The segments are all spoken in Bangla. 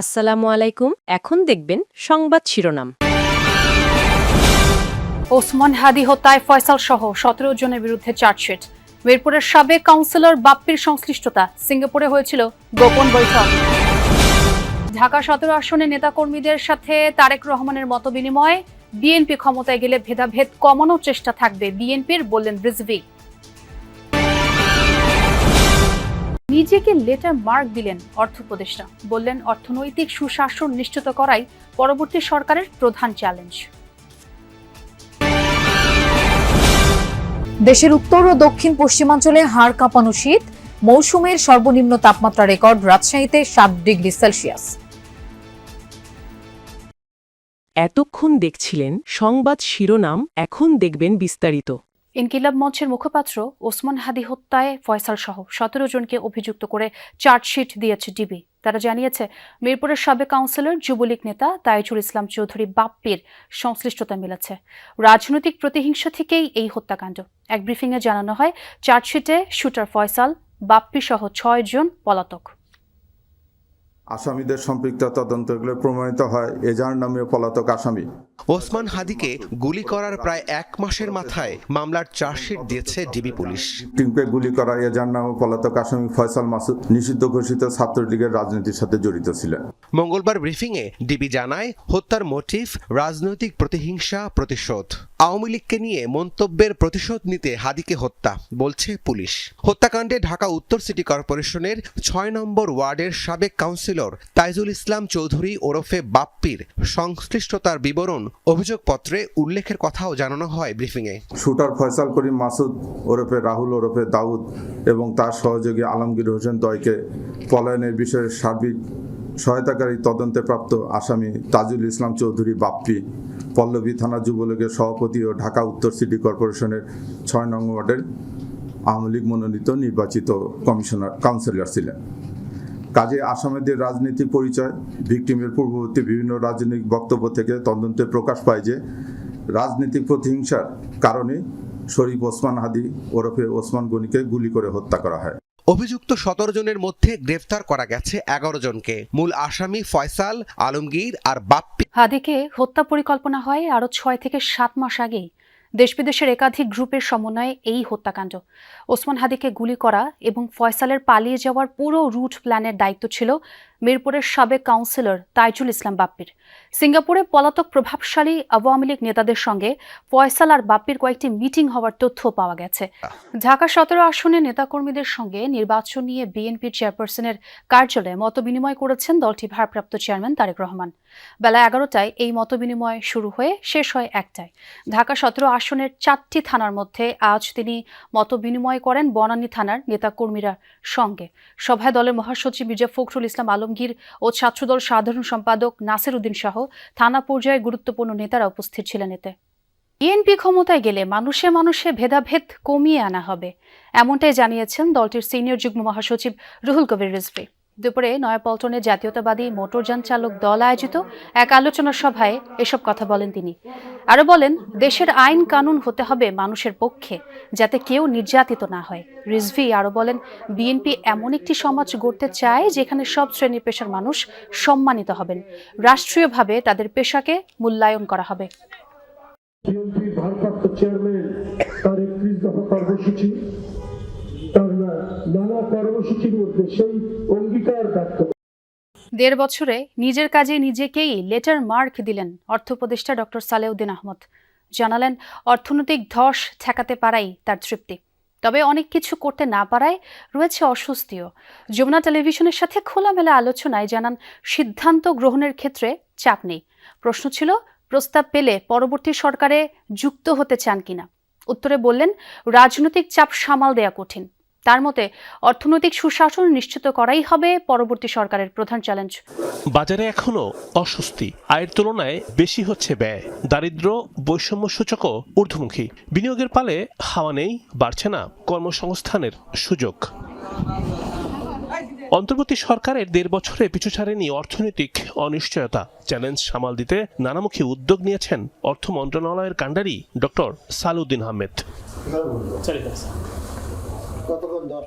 আসসালামু আলাইকুম। এখন দেখবেন সংবাদ শিরোনাম। ওসমান হাদি হত্যায় ফয়সাল সহ সতেরো জনের বিরুদ্ধে চার্জশিট। মিরপুরের সাবেক কাউন্সিলর বাপ্পির সংশ্লিষ্টতা সিঙ্গাপুরে হয়েছিল গোপন বৈঠক। ঢাকা সতেরো আসনে নেতাকর্মীদের সাথে তারেক রহমানের মতবিনিময় বিএনপি ক্ষমতায় গেলে ভেদাভেদ কমানোর চেষ্টা থাকবে বিএনপির, বললেন রিজভি। নিজেকে লেটার মার্ক দিলেন অর্থ উপদেষ্টা বললেন অর্থনৈতিক সুশাসন নিশ্চিত করাই পরবর্তী সরকারের প্রধান চ্যালেঞ্জ। দেশের উত্তর ও দক্ষিণ পশ্চিমাঞ্চলে হাড় কাঁপানো শীত মৌসুমের সর্বনিম্ন তাপমাত্রা রেকর্ড রাজশাহীতে সাত ডিগ্রি সেলসিয়াস। এতক্ষণ দেখছিলেন সংবাদ শিরোনাম এখন দেখবেন বিস্তারিত। ইনকিলাব মঞ্চের মুখপাত্র ওসমান হাদি হত্যায় ফয়সাল সহ সতেরো জনকে অভিযুক্ত করে চার্জশিট দিয়েছে ডিবি। তারা জানিয়েছে, মিরপুরের সাবেক কাউন্সিলর, যুবলীগ নেতা তাইজুল ইসলাম চৌধুরী বাপ্পির সংশ্লিষ্টতা মিলেছে। রাজনৈতিক প্রতিহিংসা থেকেই এই হত্যাকাণ্ড। এক ব্রিফিংয়ে জানানো হয়, চার্জশিটে শুটার ফয়সাল বাপ্পি সহ ছয় জন পলাতক। আসামিদের সম্পৃক্ত তদন্তগুলো প্রমাণিত হয়। এজাহার নামীয় পলাতক আসামি। ওসমান হাদিকে গুলি করার প্রায় এক মাসের মাথায় মামলার চার্জশিট দিয়েছে ডিবি পুলিশ। টিমকে গুলি করা এজাহার নামীয় পলাতক আসামি ফয়সাল মাসুদ নিষিদ্ধ ঘোষিত ছাত্রলীগের রাজনীতির সাথে জড়িত ছিলেন। মঙ্গলবার ব্রিফিংয়ে ডিবি জানায় হত্যার মোটিভ রাজনৈতিক প্রতিহিংসা প্রতিশোধ। আওয়ামী লীগকে নিয়ে মন্তব্যের প্রতিশোধ নিতে হাদিকে হত্যা বলছে পুলিশ। হত্যাকাণ্ডে ঢাকা উত্তর সিটি কর্পোরেশনের ছয় নম্বর ওয়ার্ডের সাবেক কাউন্সিলর তাইজুল ইসলাম চৌধুরী ওরফে বাপ্পির সংশ্লিষ্টতার বিবরণ অভিযোগপত্রে উল্লেখের কথাও জানানো হয় ব্রিফিংয়ে শুটার ফয়সাল করিম মাসুদ ওরফে রাহুল ওরফে দাউদ এবং তার সহযোগী আলমগীর হোসেন দয়কে পলায়নের বিষয়ে সার্বিক সহায়তাকারী তদন্তে প্রাপ্ত আসামি তাজুল ইসলাম চৌধুরী বাপ্পি পল্লবী থানা যুবলীগের সভাপতি ও ঢাকা উত্তর সিটি কর্পোরেশনের ছয় নং ওয়ার্ডের আওয়ামী লীগ মনোনীত নির্বাচিত কমিশনার কাউন্সিলর ছিলেন। কাজে আসামিদের রাজনৈতিক পরিচয় ভিকটিমের পূর্ববর্তী বিভিন্ন রাজনৈতিক বক্তব্য থেকে তদন্তে প্রকাশ পায় যে রাজনৈতিক প্রতিহিংসার কারণে শরীফ ওসমান হাদি ওরফে ওসমান গনিকে গুলি করে হত্যা করা হয়। অভিযুক্ত সতেরো জনের মধ্যে গ্রেফতার করা গেছে এগারো জনকে। মূল আসামি ফয়সাল আলমগীর আর বাপ্পি। হাদিকে হত্যা পরিকল্পনা হয় আরও ছয় থেকে সাত মাস আগেই দেশ বিদেশের একাধিক গ্রুপের সমন্বয়ে এই হত্যাকাণ্ড। ওসমান হাদিকে গুলি করা এবং ফয়সালের পালিয়ে যাওয়ার পুরো রুট প্ল্যানের দায়িত্ব ছিল মিরপুরের সাবেক কাউন্সিলর তাইজুল ইসলাম বাপ্পির। সিঙ্গাপুরে পলাতক প্রভাবশালী আওয়ামী লীগ নেতাদের সঙ্গে ফয়সাল আর বাপ্পির কয়েকটি মিটিং হওয়ার তথ্য পাওয়া গেছে। ঢাকা সতেরো আসনে নেতাকর্মীদের সঙ্গে নির্বাচন নিয়ে বিএনপির চেয়ারপারসনের কার্যালয়ে মতবিনিময় করেছেন দলটির ভারপ্রাপ্ত চেয়ারম্যান তারেক রহমান। বেলা এগারোটায় এই মতবিনিময় শুরু হয়ে শেষ হয় একটায়। ঢাকা সতেরো আসনের চারটি থানার মধ্যে আজ তিনি মতবিনিময় করেন বনানী থানার নেতাকর্মীরা সঙ্গে। সভায় দলের মহাসচিব মির্জা ফখরুল ইসলাম আলমগীর ও ছাত্রদল সাধারণ সম্পাদক নাসির উদ্দিন সহ থানা পর্যায়ে গুরুত্বপূর্ণ নেতারা উপস্থিত ছিলেন এতে। বিএনপি ক্ষমতায় গেলে মানুষে মানুষে ভেদাভেদ কমিয়ে আনা হবে, এমনটাই জানিয়েছেন দলটির সিনিয়র যুগ্ম মহাসচিব রুহুল কবির রিজভি। দুপুরে নয়াপল্টনে জাতীয়তাবাদী মোটরযান চালক দল আয়োজিত এক আলোচনা সভায় এসব কথা বলেন তিনি। আরও বলেন, দেশের আইন কানুন হতে হবে মানুষের পক্ষে, যাতে কেউ নির্যাতিত না হয়। রিজভি আরও বলেন, বিএনপি এমন একটি সমাজ গড়তে চায় যেখানে সব শ্রেণির পেশার মানুষ সম্মানিত হবেন। রাষ্ট্রীয়ভাবে তাদের পেশাকে মূল্যায়ন করা হবে। ভারপ্রাপ্ত চেয়ারম্যান কর্মসূচি নানা কর্মসূচির মধ্যে সেই অঙ্গীকার ব্যক্ত দেড় বছরে নিজের কাজে নিজেকেই লেটার মার্ক দিলেন অর্থ উপদেষ্টা ডক্টর সালেউদ্দিন আহমদ। জানালেন, অর্থনৈতিক ধস ঠেকাতে পারাই তার তৃপ্তি। তবে অনেক কিছু করতে না পারায় রয়েছে অস্বস্তিও। যমুনা টেলিভিশনের সাথে খোলামেলা আলোচনায় জানান, সিদ্ধান্ত গ্রহণের ক্ষেত্রে চাপ নেই। প্রশ্ন ছিল, প্রস্তাব পেলে পরবর্তী সরকারে যুক্ত হতে চান কিনা? উত্তরে বললেন, রাজনৈতিক চাপ সামাল দেয়া কঠিন। তার মতে অর্থনৈতিক সুশাসন নিশ্চিত করাই হবে পরবর্তী সরকারের প্রধান চ্যালেঞ্জ। বাজারে এখনও অস্বস্তি। আয়ের তুলনায় বেশি হচ্ছে ব্যয়। দারিদ্র বৈষম্য সূচকও ঊর্ধ্বমুখী। বিনিয়োগের পালে হাওয়া নেই বাড়ছে না কর্মসংস্থানের সুযোগ। অন্তর্বর্তী সরকারের দেড় বছরে পিছু ছাড়েনি অর্থনৈতিক অনিশ্চয়তা। চ্যালেঞ্জ সামাল দিতে নানামুখী উদ্যোগ নিয়েছেন অর্থ মন্ত্রণালয়ের কাণ্ডারি ডক্টর সালউদ্দিন আহমেদ।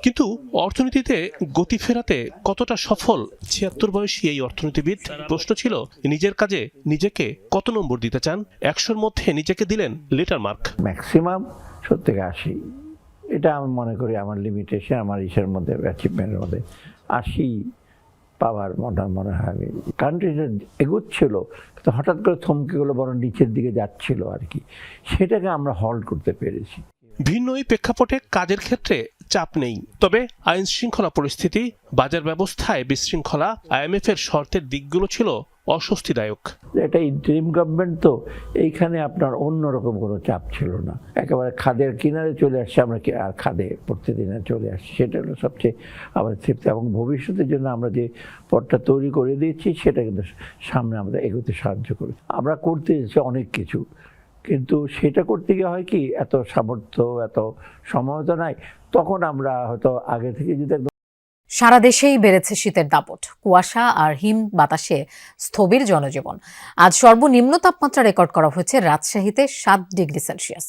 কিন্তু অর্থনীতিতে গতি ফেরাতে কতটা সফল? ছিয়াত্তর বয়সী এই অর্থনীতিবিদ প্রশ্ন ছিল নিজের কাজে নিজেকে কত নম্বর দিতে চান? একশোর মধ্যে নিজেকে দিলেন লেটার মার্ক। ম্যাক্সিমাম থেকে আশি। এটা আমি মনে করি আমার লিমিটেশন আমার ইসের মধ্যে অ্যাচিভমেন্টের মধ্যে। আশি পাওয়ার মনে মনে হয় আমি। কান্ট্রিটা এগোচ্ছিল কিন্তু হঠাৎ করে থমকে গেলো বরং নিচের দিকে যাচ্ছিল আর কি। সেটাকে আমরা হল্ড করতে পেরেছি। ভিন্ন এই প্রেক্ষাপটে কাজের ক্ষেত্রে চাপ নেই। তবে আইন শৃঙ্খলা পরিস্থিতি বাজার ব্যবস্থায় বিশৃঙ্খলা আইএমএফ এর শর্তের দিকগুলো ছিল অস্বস্তিদায়ক। এটা ইন্টারিম গভর্নমেন্ট তো এইখানে আপনার অন্যরকম কোনো চাপ ছিল না। একেবারে খাদের কিনারে চলে আসছে আমরা কি আর খাদে প্রতিদিনে চলে আসছি? সেটা হলো সবচেয়ে আমাদের তৃপ্তি। এবং ভবিষ্যতের জন্য আমরা যে পথটা তৈরি করে দিয়েছি সেটা কিন্তু সামনে আমরা এগোতে সাহায্য করি আমরা করতে এসেছি অনেক কিছু কিন্তু সেটা করতে গিয়ে হয় কি এত সামর্থ্য এত সময় তো নাই। তখন আমরা হয়তো আগে থেকে যদি একদম সারা দেশেই বেড়েছে শীতের দাপট, কুয়াশা আর হিম বাতাসে স্থবির জনজীবন। আজ সর্বনিম্ন তাপমাত্রা রেকর্ড করা হয়েছে রাজশাহীতে সাত ডিগ্রি সেলসিয়াস,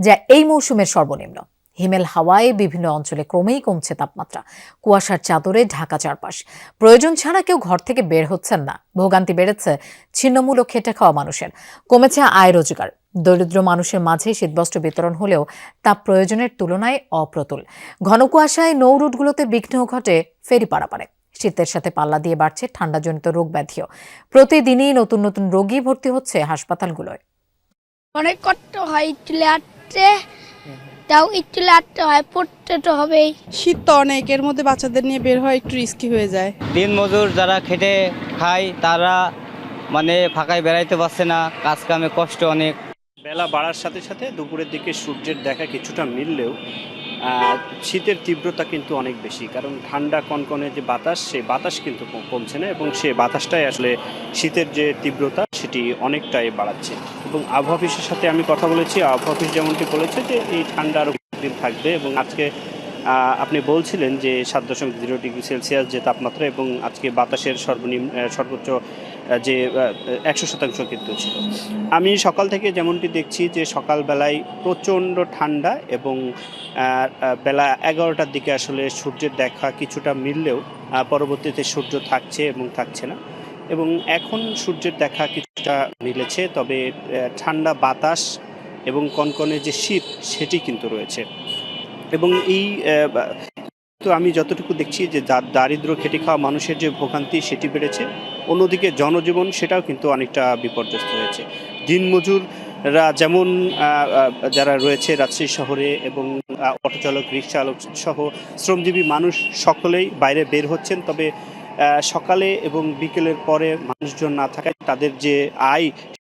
যা এই মৌসুমের সর্বনিম্ন। হিমেল হাওয়ায় বিভিন্ন অঞ্চলে ক্রমেই কমছে তাপমাত্রা। কুয়াশার চাদরে ঢাকা চারপাশ। প্রয়োজন ছাড়া কেউ ঘর থেকে বের হচ্ছেন না। ভোগান্তি বেড়েছে ছিন্নমূল খেটে খাওয়া মানুষের। কমেছে আয় রোজগার। দরিদ্র মানুষের মাঝে শীতবস্ত্র বিতরণ হলেও তা প্রয়োজনের তুলনায় অপ্রতুল। ঘন কুয়াশায় নৌ রুটগুলোতে বিঘ্ন ঘটে ফেরি পারাপারে শীতের সাথে পাল্লা দিয়ে বাড়ছে ঠান্ডাজনিত রোগ ব্যাধিও। প্রতিদিনই নতুন নতুন রোগী ভর্তি হচ্ছে হাসপাতালগুলোয়। অনেক কষ্ট হয় একটু লাটতে তাও একটু লাটতে হয় পড়তে তো হবেই। শীত তো অনেক এর মধ্যে বাচ্চাদের নিয়ে বের হয় একটু রিস্কি হয়ে যায়। দিন মজুর যারা খেটে খায় তারা মানে ফাঁকায় বেড়াইতে পারছে না কাজ কামে কষ্ট অনেক। বেলা বাড়ার সাথে সাথে দুপুরের দিকে সূর্যের দেখা কিছুটা মিললেও শীতের তীব্রতা কিন্তু অনেক বেশি। কারণ ঠান্ডা কনকনে যে বাতাস, সেই বাতাস কিন্তু কম- কমছে না এবং সেই বাতাসটাই আসলে শীতের যে তীব্রতা, সেটি অনেকটাই বাড়াচ্ছে। এবং আবহাওয়া অফিসের সাথে আমি কথা বলেছি। আবহাওয়া অফিস যেমনটি বলেছে যে, এই ঠান্ডা আরও দিন থাকবে এবং আজকে আপনি বলছিলেন যে সাত দশমিক জিরো ডিগ্রি সেলসিয়াস যে তাপমাত্রা এবং আজকে বাতাসের সর্বনিম্ন সর্বোচ্চ যে একশো শতাংশ কিন্তু ছিল। আমি সকাল থেকে যেমনটি দেখছি যে, সকালবেলায় প্রচণ্ড ঠান্ডা এবং বেলা এগারোটার দিকে আসলে সূর্যের দেখা কিছুটা মিললেও পরবর্তীতে সূর্য থাকছে এবং থাকছে না। এবং এখন সূর্যের দেখা কিছুটা মিলেছে, তবে ঠান্ডা বাতাস এবং কনকনে যে শীত, সেটি কিন্তু রয়েছে। এবং এই তো আমি যতটুকু দেখছি যে দারিদ্র খেটে খাওয়া মানুষের যে ভোগান্তি সেটি বেড়েছে অন্যদিকে জনজীবন সেটাও কিন্তু অনেকটা বিপর্যস্ত হয়েছে। দিনমজুররা যেমন যারা রয়েছে রাজশাহী শহরে এবং আহ, অটো চালক রিক্সা চালক সহ শ্রমজীবী মানুষ সকলেই বাইরে বের হচ্ছেন। তবে সকালে এবং বিকেলের পরে মানুষজন না থাকায় তাদের যে আয়